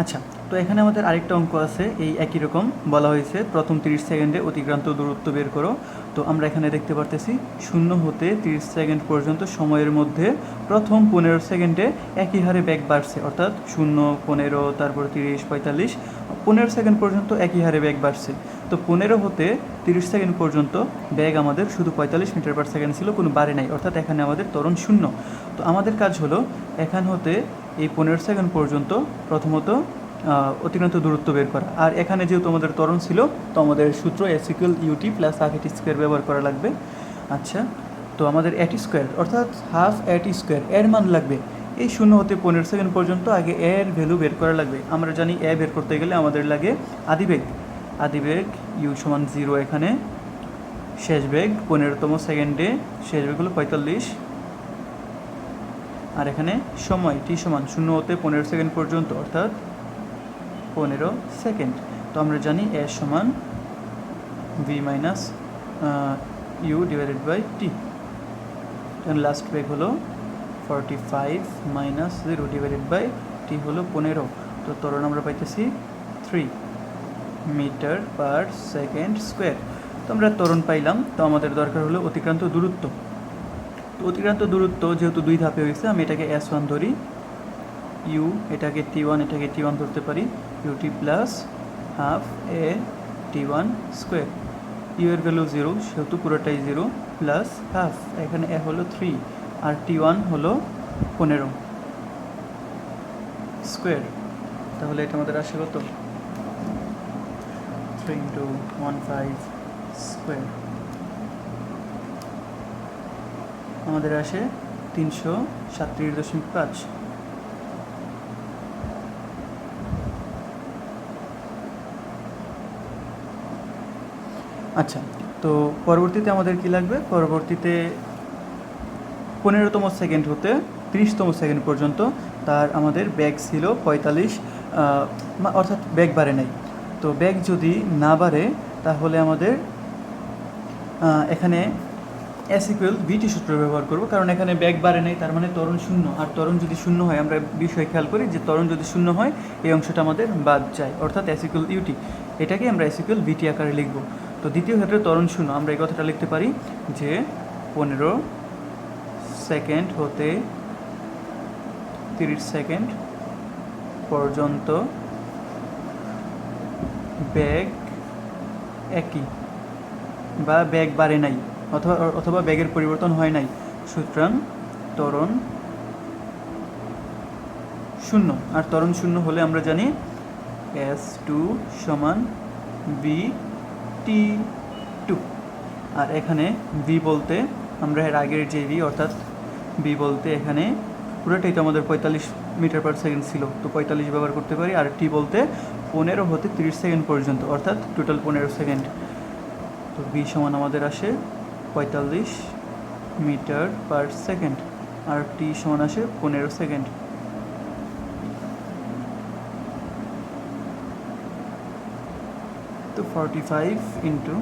আচ্ছা তো এখানে আমাদের আরেকটা অঙ্ক আছে, এই একই রকম বলা হয়েছে। প্রথম তিরিশ সেকেন্ডে অতিক্রান্ত দূরত্ব বের করো। তো আমরা এখানে দেখতে পারতেছি, শূন্য হতে তিরিশ সেকেন্ড পর্যন্ত সময়ের মধ্যে প্রথম পনেরো সেকেন্ডে একই হারে ব্যাগ বাড়ছে, অর্থাৎ শূন্য, পনেরো, তারপর তিরিশ, পঁয়তাল্লিশ, পনেরো সেকেন্ড পর্যন্ত একই হারে ব্যাগ বাড়ছে। তো পনেরো হতে তিরিশ সেকেন্ড পর্যন্ত ব্যাগ আমাদের শুধু পঁয়তাল্লিশ মিটার পার সেকেন্ড ছিল, কোনো বাড়ে নাই, অর্থাৎ এখানে আমাদের ত্বরণ শূন্য। তো আমাদের কাজ হলো, এখান হতে এই পনেরো সেকেন্ড পর্যন্ত প্রথমত অতিক্রান্ত দূরত্ব বের করা। আর এখানে যেহেতু আমাদের ত্বরণ ছিল, তো আমাদের সূত্র S equal ut plus half at square ব্যবহার করা লাগবে। আচ্ছা তো আমাদের এটি স্কোয়ার অর্থাৎ হাফ এটি স্কোয়ার এর মান লাগবে। এই শূন্য হতে পনেরো সেকেন্ড পর্যন্ত আগে এর ভ্যালু বের করা লাগবে। আমরা জানি এ বের করতে গেলে আমাদের লাগে আদিবেগ। আদিবেগ ইউ সমান জিরো এখানে। শেষ বেগ পনেরোতম সেকেন্ডে, শেষ বেগ হলো পঁয়তাল্লিশ। আর এখানে সময় টি সমান শূন্য হতে পনেরো সেকেন্ড পর্যন্ত, অর্থাৎ পনেরো সেকেন্ড। তো আমরা জানি এ সমান v minus u divided by t last বেগ হলো forty five minus zero divided by t হলো পনেরো। তো ত্বরণ আমরা পাইতেছি three metre per second square তো আমরা ত্বরণ পাইলাম, তো আমাদের দরকার হলো অতিক্রান্ত দূরত্ব। তো অতিক্রান্ত দূরত্ব যেহেতু দুই ধাপে হয়েছে, আমি এটাকে এস ওয়ান ধরি। ইউ এটাকে টি ওয়ান এটাকে টি ওয়ান ধরতে পারি। Ut plus half a t one square u এর ভ্যালু জিরো সেহেতু পুরোটাই জিরো প্লাস হাফ এখানে এ হলো থ্রি আর টি ওয়ান হলো পনেরো স্কোয়ার তাহলে এটা আমাদের আসে কত? Three into one five square আমাদের আসে তিনশো সাতত্রিশ দশমিক পাঁচ। আচ্ছা তো পরবর্তীতে আমাদের কি লাগবে? পরবর্তীতে পনেরোতম সেকেন্ড হতে তিরিশতম সেকেন্ড পর্যন্ত তার আমাদের ব্যাগ ছিল পঁয়তাল্লিশ অর্থাৎ ব্যাগ বাড়ে নাই। তো ব্যাগ যদি না বাড়ে, তাহলে আমাদের এখানে এস ইকুয়াল বিটি সূত্র ব্যবহার করব, কারণ এখানে ব্যাগ বাড়ে নেই, তার মানে ত্বরণ শূন্য। আর ত্বরণ যদি শূন্য হয়, আমরা বিষয় খেয়াল করি যে ত্বরণ যদি শূন্য হয়, এই অংশটা আমাদের বাদ যায়, অর্থাৎ এস ইকুয়াল ইউটি এটাকে আমরা এস ইকুয়াল বিটি আকারে লিখব। তো দ্বিতীয় ক্ষেত্রে ত্বরণ শূন্য, আমরা এই কথাটা লিখতে পারি যে পনেরো সেকেন্ড হতে তিরিশ সেকেন্ড পর্যন্ত ব্যাগ একই, বা ব্যাগ বাড়ে নাই। অথবা অথবা ব্যাগের পরিবর্তন হয় নাই। সুতরাং ত্বরণ শূন্য। আর ত্বরণ শূন্য হলে আমরা জানি এস টু সমান বি টি টু আর এখানে বি বলতে আমরা এর আগের যে বি অর্থাৎ বি বলতে এখানে পুরোটাই তো আমাদের পঁয়তাল্লিশ মিটার পার সেকেন্ড ছিল। তো পঁয়তাল্লিশ ব্যবহার করতে পারি। আর টি বলতে পনেরো হতে তিরিশ সেকেন্ড পর্যন্ত, অর্থাৎ টোটাল পনেরো সেকেন্ড তো বি সমান আমাদের আসে পঁয়তাল্লিশ মিটার পার সেকেন্ড, আর টি সমান আসে পনেরো সেকেন্ড। তো forty five into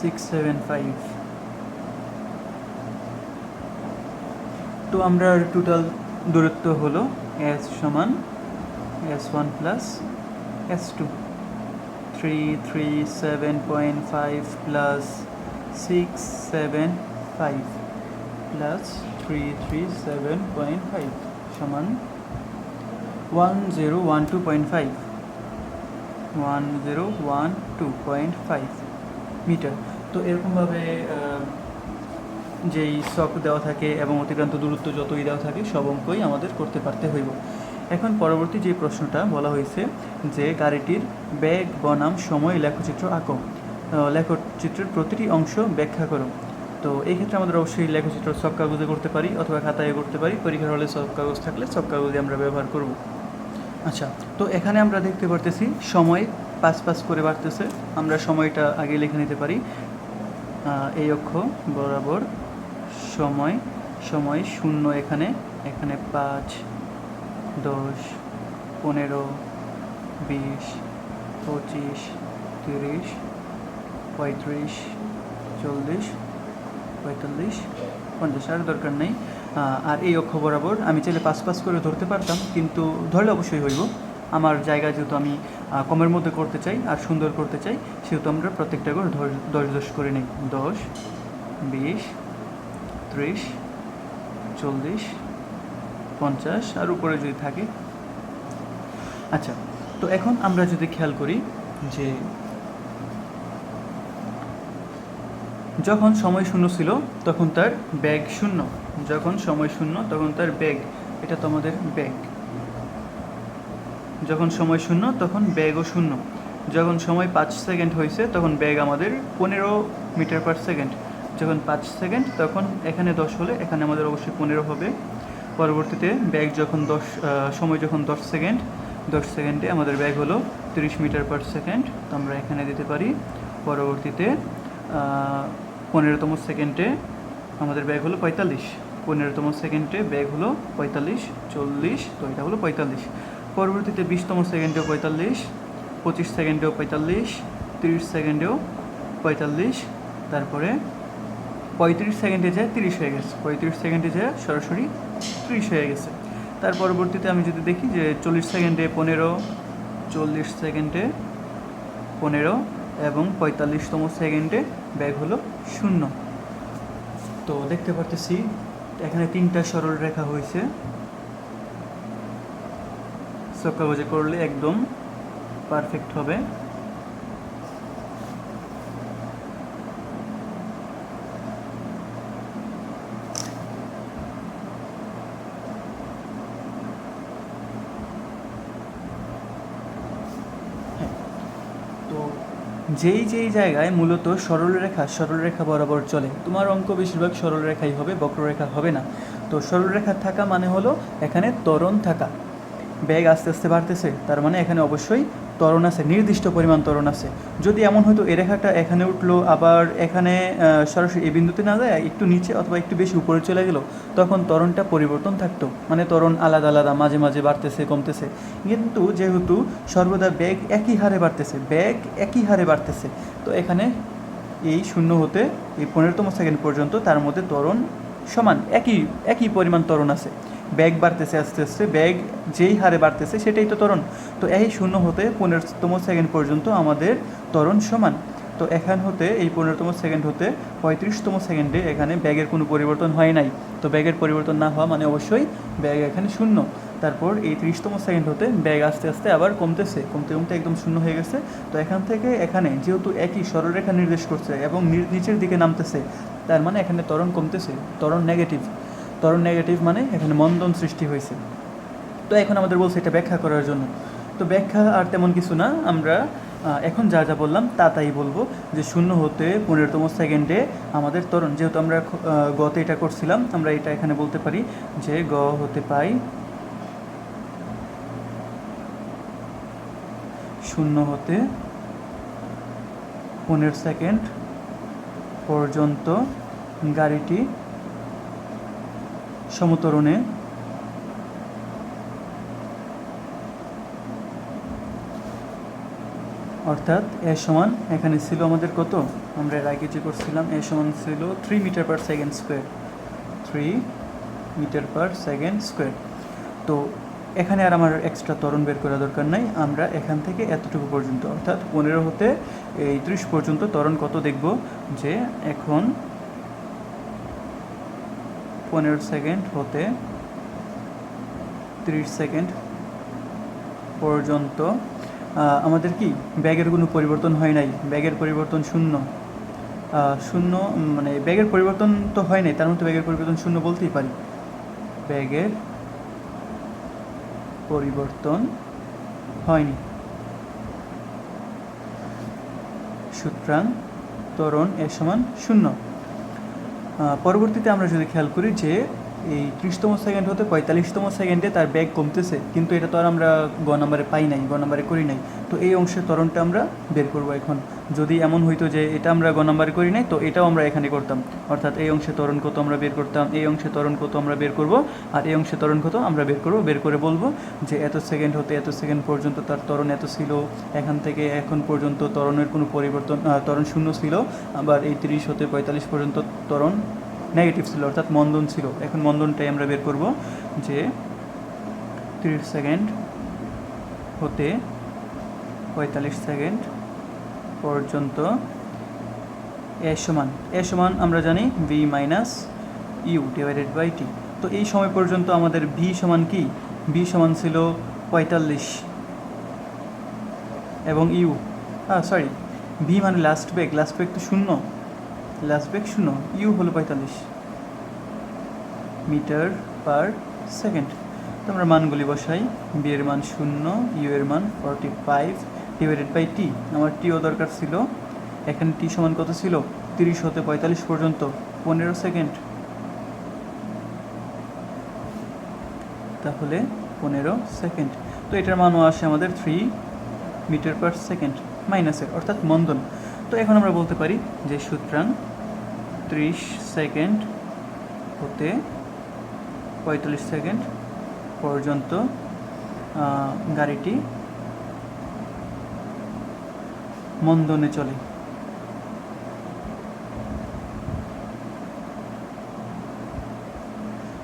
six seven five তো আমরা টোটাল দূরত্ব হলো এস সমান s one plus s two three three seven point five plus six seven five plus three three seven point five সমান one zero one two point five one zero one two point five metre. তো এরকমভাবে যেই শক দেওয়া থাকে এবং অতিক্রান্ত দূরত্ব যতই দেওয়া থাকে, সব অঙ্কই আমাদের করতে পারতে হইব। এখন পরবর্তী যে প্রশ্নটা বলা হয়েছে যে গাড়িটির ব্যাগ বনাম, সময়, লেখচিত্র আঁকো। লেখচিত্রের প্রতিটি অংশ ব্যাখ্যা করো। তো এই ক্ষেত্রে আমাদের অবশ্যই লেখচিত্র সব কাগজে করতে পারি অথবা খাতায় করতে পারি। পরীক্ষার হলে সব কাগজ থাকলে সব কাগজে আমরা ব্যবহার করব। আচ্ছা তো এখানে আমরা দেখতে পারতেছি সময় পাঁচ পাঁচ করে বাড়তেছে। আমরা সময়টা আগে লিখে নিতে পারি। এই অক্ষ বরাবর সময় সময় শূন্য এখানে এখানে পাঁচ। দশ, পনেরো, বিশ, পঁচিশ, তিরিশ, পঁয়ত্রিশ, চল্লিশ, পঁয়তাল্লিশ, পঞ্চাশ। আর দরকার নেই। আর এই অক্ষ বরাবর আমি চাইলে পাঁচ পাঁচ করে ধরতে পারতাম, কিন্তু ধরলে অবশ্যই হইব। আমার জায়গা যেহেতু আমি কমের মধ্যে করতে চাই আর সুন্দর করতে চাই, সেহেতু আমরা প্রত্যেকটা করে দশ দশ করে নিই। দশ, বিশ, ত্রিশ, চল্লিশ পঞ্চাশ, আর উপরে যদি থাকে। আচ্ছা তো এখন আমরা যদি খেয়াল করি যে যখন সময় শূন্য ছিল, তখন তার ব্যাগ শূন্য। যখন সময় শূন্য, তখন তার ব্যাগ। এটা তো ব্যাগ। যখন সময় শূন্য, তখন ব্যাগও শূন্য। যখন সময় পাঁচ সেকেন্ড হয়েছে, তখন ব্যাগ আমাদের পনেরো মিটার পার সেকেন্ড। যখন পাঁচ সেকেন্ড, তখন এখানে দশ হলে, এখানে আমাদের অবশ্যই পনেরো হবে। পরবর্তীতে ব্যাগ যখন দশ সময় যখন দশ সেকেন্ড দশ সেকেন্ডে আমাদের ব্যাগ হলো তিরিশ মিটার পার সেকেন্ড তো আমরা এখানে দিতে পারি। পরবর্তীতে পনেরোতম সেকেন্ডে আমাদের ব্যাগ হলো পঁয়তাল্লিশ। পনেরোতম সেকেন্ডে ব্যাগ হলো পঁয়তাল্লিশ, চল্লিশ, তো এটা হলো পঁয়তাল্লিশ। পরবর্তীতে বিশতম সেকেন্ডেও পঁয়তাল্লিশ, পঁচিশ সেকেন্ডেও পঁয়তাল্লিশ, তিরিশ সেকেন্ডেও পঁয়তাল্লিশ, তারপরে পঁয়ত্রিশ সেকেন্ডে যায় তিরিশ হয়ে গেছে। পঁয়ত্রিশ সেকেন্ডে যায় সরাসরি ত্রিশ হয়ে গেছে। তার পরবর্তীতে আমি যদি দেখি যে চল্লিশ সেকেন্ডে পনেরো, চল্লিশ সেকেন্ডে পনেরো এবং পঁয়তাল্লিশতম সেকেন্ডে ব্যাগ হলো শূন্য। তো দেখতে পারতেছি এখানে তিনটা সরল রেখা হয়েছে। সব কাগজে করলে একদম পারফেক্ট হবে হ্যাঁ। তো যেই যেই জায়গায় মূলত সরলরেখা সরলরেখা বরাবর চলে, তোমার অঙ্ক বেশিরভাগ সরলরেখাই হবে, বক্ররেখা হবে না। তো সরলরেখা থাকা মানে হলো এখানে ত্বরণ থাকা। ব্যাগ আস্তে আস্তে বাড়তেছে, তার মানে এখানে অবশ্যই ত্বরণ আছে, নির্দিষ্ট পরিমাণ ত্বরণ আছে। যদি এমন হয়তো এ রেখাটা এখানে উঠল, আবার এখানে সরাসরি এই বিন্দুতে না যায়, একটু নিচে অথবা একটু বেশি উপরে চলে গেল, তখন ত্বরণটা পরিবর্তন থাকতো। মানে ত্বরণ আলাদা আলাদা, মাঝে মাঝে বাড়তেছে, কমতেছে। কিন্তু যেহেতু সর্বদা ব্যাগ একই হারে বাড়তেছে ব্যাগ একই হারে বাড়তেছে, তো এখানে এই শূন্য হতে এই পনেরোতম সেকেন্ড পর্যন্ত তার মধ্যে ত্বরণ সমান, একই একই পরিমাণ ত্বরণ আছে। ব্যাগ বাড়তেছে আস্তে আস্তে, ব্যাগ যেই হারে বাড়তেছে সেটাই তো ত্বরণ। তো এই শূন্য হতে পনেরোতম সেকেন্ড পর্যন্ত আমাদের ত্বরণ সমান। তো এখান হতে এই পনেরোতম সেকেন্ড হতে পঁয়ত্রিশতম সেকেন্ডে এখানে ব্যাগের কোনো পরিবর্তন হয় নাই। তো ব্যাগের পরিবর্তন না হওয়া মানে অবশ্যই ব্যাগ এখানে শূন্য। তারপর এই ত্রিশতম সেকেন্ড হতে ব্যাগ আস্তে আস্তে আবার কমতেছে, কমতে কমতে একদম শূন্য হয়ে গেছে। তো এখান থেকে এখানে যেহেতু একই সরলরেখা নির্দেশ করছে এবং নিচের দিকে নামতেছে, তার মানে এখানে ত্বরণ কমতেছে, ত্বরণ নেগেটিভ ত্বরণ নেগেটিভ মানে এখানে মন্দন সৃষ্টি হয়েছে। তো এখন আমাদের বলছে এটা ব্যাখ্যা করার জন্য। তো ব্যাখ্যা আর তেমন কিছু না, আমরা এখন যা যা বললাম তা তাই বলব যে শূন্য হতে পনেরোতম সেকেন্ডে আমাদের ত্বরণ, যেহেতু আমরা গতে এটা করছিলাম, আমরা এটা এখানে বলতে পারি যে গ হতে পাই শূন্য হতে পনেরো সেকেন্ড পর্যন্ত গাড়িটি সমতরণে। অর্থাৎ এ সমান এখানে ছিল আমাদের কত? আমরা এর আগে যে করছিলাম, এ সমান ছিল three metre per second square three metre per second square তো এখানে আর আমার এক্সট্রা তরণ বের করা দরকার নাই। আমরা এখান থেকে এতটুকু পর্যন্ত, অর্থাৎ পনেরো হতে এই ত্রিশ পর্যন্ত তরণ কত দেখব? যে এখন পনেরো সেকেন্ড হতে তিরিশ সেকেন্ড পর্যন্ত। আমাদের কি ব্যাগের কোনো পরিবর্তন হয় নাই? ব্যাগের পরিবর্তন শূন্য। শূন্য মানে ব্যাগের পরিবর্তন তো হয় নাই, তার মধ্যে ব্যাগের পরিবর্তন শূন্য বলতেই পারি। ব্যাগের পরিবর্তন হয়নি। সুতরাং ত্বরণ এর সমান শূন্য। পরবর্তীতে আমরা যদি খেয়াল করি যে এই ত্রিশতম সেকেন্ড হতে পঁয়তাল্লিশতম সেকেন্ডে তার ব্যাগ কমতেছে, কিন্তু এটা তো আর আমরা গ নাম্বারে পাই নাই, গ নাম্বারে করি নাই। তো এই অংশের তরণটা আমরা বের করব এখন। যদি এমন হইতো যে এটা আমরা গ নাম্বারে করি নাই, তো এটাও আমরা এখানে করতাম। অর্থাৎ এই অংশে তরণ কত আমরা বের করতাম, এই অংশে তরণ কত আমরা বের করব, আর এই অংশে তরণ কত আমরা বের করব, বের করে বলব যে এত সেকেন্ড হতে এত সেকেন্ড পর্যন্ত তার ত্বরণ এত ছিল, এখান থেকে এখন পর্যন্ত তরণের কোনো পরিবর্তন তরণ শূন্য ছিল, আবার এই তিরিশ হতে পঁয়তাল্লিশ পর্যন্ত ত্বরণ নেগেটিভ ছিল, অর্থাৎ মন্দন ছিল। এখন মন্দনটাই আমরা বের করব যে তিরিশ সেকেন্ড হতে পঁয়তাল্লিশ সেকেন্ড পর্যন্ত এ সমান। এ সমান আমরা জানি v minus u divided by t তো এই সময় পর্যন্ত আমাদের ভি সমান কি? ভি সমান ছিল পঁয়তাল্লিশ। এবং ইউ হ্যাঁ সরি ভি মানে লাস্ট বেগ লাস্ট বেগ তো শূন্য। লাস্ট বেগ শূন্য ইউ হলো পঁয়তাল্লিশ মিটার পার সেকেন্ড। তো আমরা মানগুলি বসাই বি এর মান শূন্য ইউ এর মান forty five divided by t আমার টিও দরকার ছিল, এখানে টি সমান কত ছিল? তিরিশ হতে পঁয়তাল্লিশ পর্যন্ত, পনেরো সেকেন্ড। তাহলে পনেরো সেকেন্ড। তো এটার মানও আসে আমাদের থ্রি মিটার পার সেকেন্ড মাইনাসের অর্থাৎ মন্দন। তো এখন আমরা বলতে পারি যে সুতরাং ত্রিশ সেকেন্ড হতে পঁয়তাল্লিশ সেকেন্ড পর্যন্ত গাড়িটি মন্দনে চলে।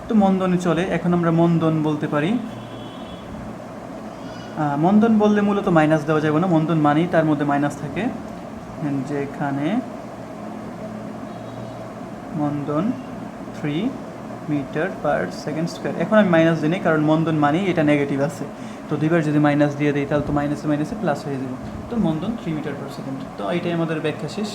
তো মন্দনে চলে, এখন আমরা মন্দন বলতে পারি। মন্দন বললে মূলত মাইনাস দেওয়া যাবে না। মন্দন মানেই তার মধ্যে মাইনাস থাকে। যেখানে মন্দন three metre per second square এখন আমি মাইনাস দিই কারণ মন্দন মানেই এটা নেগেটিভ আছে। তো দুইবার যদি মাইনাস দিয়ে দিই, তাহলে তো মাইনাসে মাইনাসে প্লাস হয়ে যাবে। তো মন্দন থ্রি মিটার পার সেকেন্ড তো এটাই আমাদের ব্যাখ্যা শেষ।